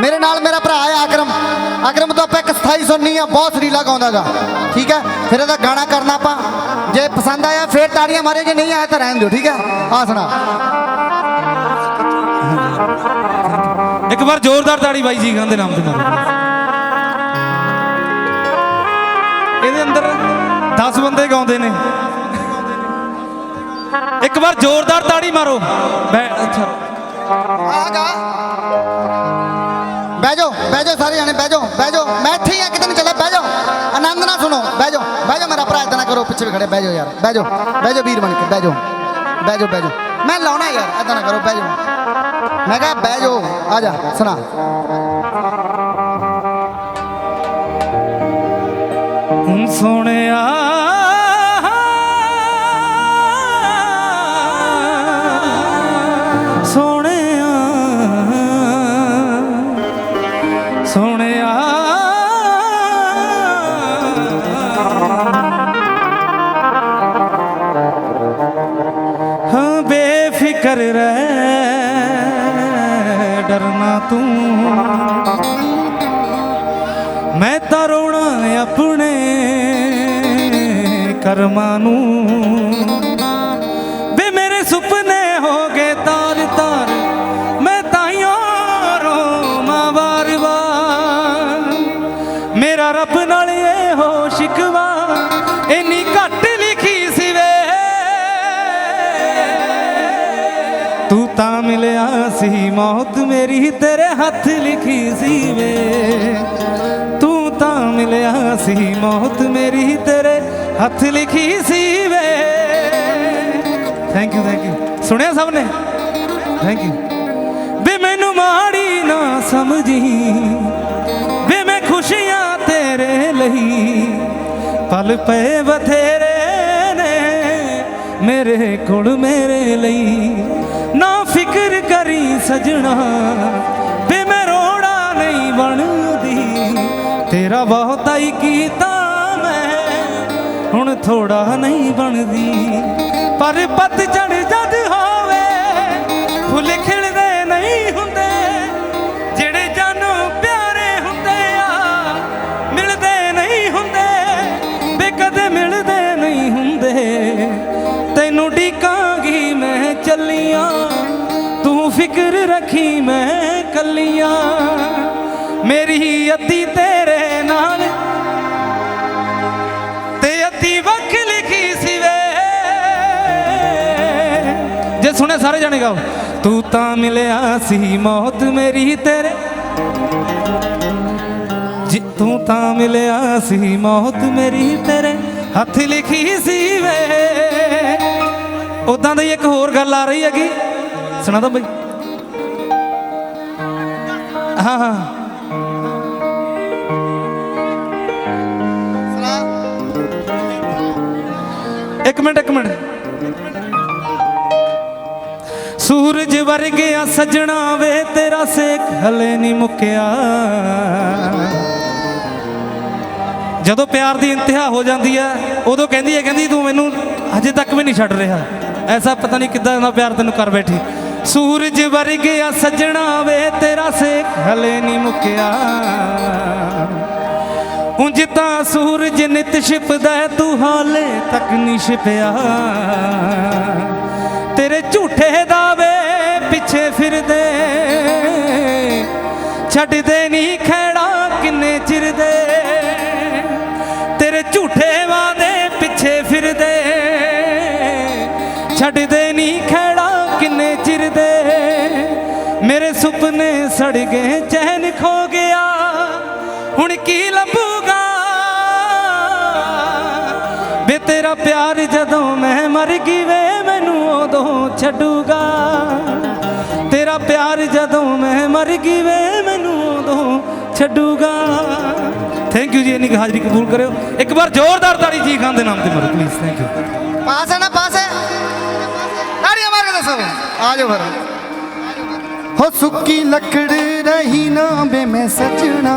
ਮੇਰੇ ਨਾਲ ਮੇਰਾ ਭਰਾ ਹੈ ਆਕਰਮ। ਆਕਰਮ ਤੋਂ ਆਪਾਂ ਇੱਕ ਸਥਾਈ ਸੁਣਨੀ ਆ, ਬਹੁਤ ਸਰੀਲਾ ਗਾਉਂਦਾਗਾ ਠੀਕ ਹੈ? ਫਿਰ ਇਹਦਾ ਗਾਣਾ ਕਰਨਾ ਆਪਾਂ। ਜੇ ਪਸੰਦ ਆਇਆ, ਫੇਰ ਤਾੜੀਆਂ ਮਾਰੇ ਜੇ ਨਹੀਂ ਆਇਆ ਤਾਂ ਰਹਿਣ ਦਿਓ, ਠੀਕ ਹੈ? ਆ ਸੁਣਾ। ਇੱਕ ਵਾਰ ਜ਼ੋਰਦਾਰ ਤਾੜੀ ਬਾਈ ਜੀ ਖਾਨ ਦੇ ਨਾਮ ਤੇ ਮਾਰੋ ਇਹਦੇ ਅੰਦਰ 10 ਬੰਦੇ ਗਾਉਂਦੇ ਨੇ। ਇੱਕ ਵਾਰ ਜ਼ੋਰਦਾਰ ਤਾੜੀ ਮਾਰੋ। ਬੈ ਅੱਛਾ। ਭਰਾ ਇਦਾਂ ਨਾ ਕਰੋ, ਪਿੱਛੇ ਵੀ ਖੜੇ, ਬਹਿ ਜਾਓ ਯਾਰ, ਬਹਿ ਜਾਓ ਬਹਿ ਜਾਓ ਵੀਰ ਬਣ ਕੇ, ਬਹਿ ਜਾਓ ਬਹਿ ਜਾਓ ਬਹਿ ਜਾਓ। ਮੈਂ ਲਾਉਣਾ ਯਾਰ ਇਦਾਂ ਨਾ ਕਰੋ, ਬਹਿ ਜਾਓ। ਮੈਂ ਕਿਹਾ, ਬਹਿ ਜਾਓ, ਆ ਜਾ, ਸੁਣਾ। ਹੁਣ ਸੋਹਣਿਆ ਸੋਹਣਿਆ ਕਰ ਰਹਿ, ਡਰਨਾ ਤੂੰ। ਮੈਂ ਤਾਂ ਰੋਣਾ ਆਪਣੇ ਕਰਮਾਂ ਨੂੰ। ਵੇ ਮੇਰੇ ਸੁਪਨੇ ਹੋ ਗਏ ਤਾਰ ਤਾਰ, ਮੈਂ ਤਾਈਓ ਰੋਵਾਂ ਵਾਰ ਵਾਰ। ਮੇਰਾ ਰੱਬ ਨਾ ਤੂੰ ਤਾਂ ਮਿਲਿਆ ਸੀ, ਮੌਤ ਮੇਰੀ ਤੇਰੇ ਹੱਥ ਲਿਖੀ ਸੀ ਵੇ। ਤੂੰ ਤਾਂ ਮਿਲਿਆ ਸੀ, ਮੌਤ ਮੇਰੀ ਤੇਰੇ ਹੱਥ ਲਿਖੀ ਸੀ ਵੇ। ਥੈਂਕ ਯੂ ਥੈਂਕ ਯੂ ਸੁਣਿਆ ਸਭ ਨੇ? ਥੈਂਕ ਯੂ ਵੇ, ਮੈਨੂੰ ਮਾੜੀ ਨਾ ਸਮਝੀ। ਵੇ, ਮੈਂ ਖੁਸ਼ੀਆਂ ਤੇਰੇ ਲਈ। ਪਲ ਪਏ ਬਥੇਰੇ ਨੇ ਮੇਰੇ ਕੋਲ ਮੇਰੇ ਲਈ। ਫਿਕਰ ਕਰੀ ਸਜਣਾ ਵੇ ਮੈਂ ਰੋੜਾ ਨਹੀਂ ਬਣਦੀ। ਤੇਰਾ ਬਹੁਤਾ ਹੀ ਕੀਤਾ ਮੈਂ, ਹੁਣ ਥੋੜਾ ਨਹੀਂ ਬਣਦੀ। ਪਰ ਪਤ ਚੜ ਜਦ ਹੋਵੇ, ਫੁੱਲ ਖਿਲਦੇ ਨਹੀਂ ਹੁੰਦੇ। ਜਿਹੜੇ ਜਾਨੋਂ ਪਿਆਰੇ ਹੁੰਦੇ ਆ, ਮਿਲਦੇ ਨਹੀਂ ਹੁੰਦੇ। ਵੇ ਕਦੇ ਮਿਲਦੇ ਨਹੀਂ ਹੁੰਦੇ। ਤੈਨੂੰ ਢੀਕਾਂਗੀ ਮੈਂ ਚੱਲੀਆਂ। ਤੂੰ ਫਿਕਰ ਰੱਖੀ ਮੈਂ ਕੱਲੀਆਂ। ਮੇਰੀ ਅੱਧੀ ਤੇਰੇ ਨਾਲ। ਤੇ ਅੱਧੀ ਵੱਖ ਲਿਖੀ ਸੀ ਵੇ। ਜੇ ਸੁਣੇ ਸਾਰੇ ਜਾਣੇ ਗਾਓ। ਤੂੰ ਤਾਂ ਮਿਲਿਆ ਸੀ ਮੌਤ ਮੇਰੀ ਤੇਰੇ। ਜੀ ਤੂੰ ਤਾਂ ਮਿਲਿਆ ਸੀ ਮੌਤ ਮੇਰੀ ਤੇਰੇ। ਹੱਥ ਲਿਖੀ ਸੀ ਵੇ। ਉਦਾਂ ਦੀ ਇੱਕ ਹੋਰ ਗੱਲ ਆ ਰਹੀ ਹੈਗੀ। ਸੁਣਾ ਦੋ ਬਈ। ਹਾਂ। ਹਾਂ ਇੱਕ ਮਿੰਟ ਇੱਕ ਮਿੰਟ। ਸੂਰਜ ਵਰਗਿਆ ਸਜਣਾ ਵੇ, ਤੇਰਾ ਸੇਖ ਹਲੇ ਨਹੀਂ ਮੁੱਕਿਆ। ਜਦੋਂ ਪਿਆਰ ਦੀ ਇੰਤਹਾ ਹੋ ਜਾਂਦੀ ਹੈ, ਉਦੋਂ ਕਹਿੰਦੀ ਹੈ, ਕਹਿੰਦੀ ਤੂੰ ਮੈਨੂੰ ਹਜੇ ਤੱਕ ਵੀ ਨਹੀਂ ਛੱਡ ਰਿਹਾ। ਐਸਾ ਪਤਾ ਨਹੀਂ ਕਿੱਦਾਂ ਦਾ ਪਿਆਰ ਤੈਨੂੰ ਕਰ ਬੈਠੀ। ਸੂਰਜ ਵਰਗਿਆ ਸਜਣਾ ਵੇ, ਤੇਰਾ ਸੇਕ ਹਲੇ ਨਹੀਂ ਮੁੱਕਿਆ। ਉਂਝ ਤਾਂ ਸੂਰਜ ਨਿਤ ਛਿਪਦਾ ਤੂੰ ਹਾਲੇ ਤੱਕ ਨਹੀਂ ਛਿਪਿਆ। ਤੇਰੇ ਝੂਠੇ ਦਾਵੇ ਪਿੱਛੇ ਫਿਰਦੇ, ਛੱਡਦੇ ਨਹੀਂ ਖੇੜਾ ਕਿੰਨੇ ਚਿਰ ਦੇ ਤੇਰੇ ਝੂਠੇ ਵਾਦੇ ਪਿੱਛੇ ਫਿਰਦੇ, ਛੱਡਦੇ ਮੇਰੇ ਸੁਪਨੇ ਸੜ ਗਏ, ਚੈਨ ਖੋ ਗਿਆ। ਹੁਣ ਕੀ ਲੱਭੂਗਾ? ਵੇ ਤੇਰਾ ਪਿਆਰ ਜਦੋਂ ਮੈਂ ਮਰ ਗਈ, ਵੇ ਮੈਨੂੰ ਉਦੋਂ ਛੱਡੂਗਾ। ਤੇਰਾ ਪਿਆਰ ਜਦੋਂ ਮੈਂ ਮਰ ਗਈ, ਵੇ ਮੈਨੂੰ ਉਦੋਂ ਛੱਡੂਗਾ। ਥੈਂਕ ਯੂ ਜੀ, ਇੰਨੀ ਹਾਜ਼ਰੀ ਕਬੂਲ ਕਰਿਓ। ਇੱਕ ਵਾਰ ਜ਼ੋਰਦਾਰ ਤਾੜੀ ਜੀ ਖਾਨ ਦੇ ਨਾਮ ਤੇ ਮਾਰੋ ਪਲੀਜ਼ ਥੈਂਕ ਯੂ ਪਾਸ ਹੈ ਨਾ, ਪਾਸ ਹੈ? ਤਾੜੀਆਂ ਮਾਰ ਕੇ ਦੱਸੋ। ਆ ਜਾਓ ਫਿਰ। ਹੋ ਸੁੱਕੀ ਲੱਕੜ ਰਹੀ ਨਾ ਬੇ ਮੈਂ ਸਜਣਾ।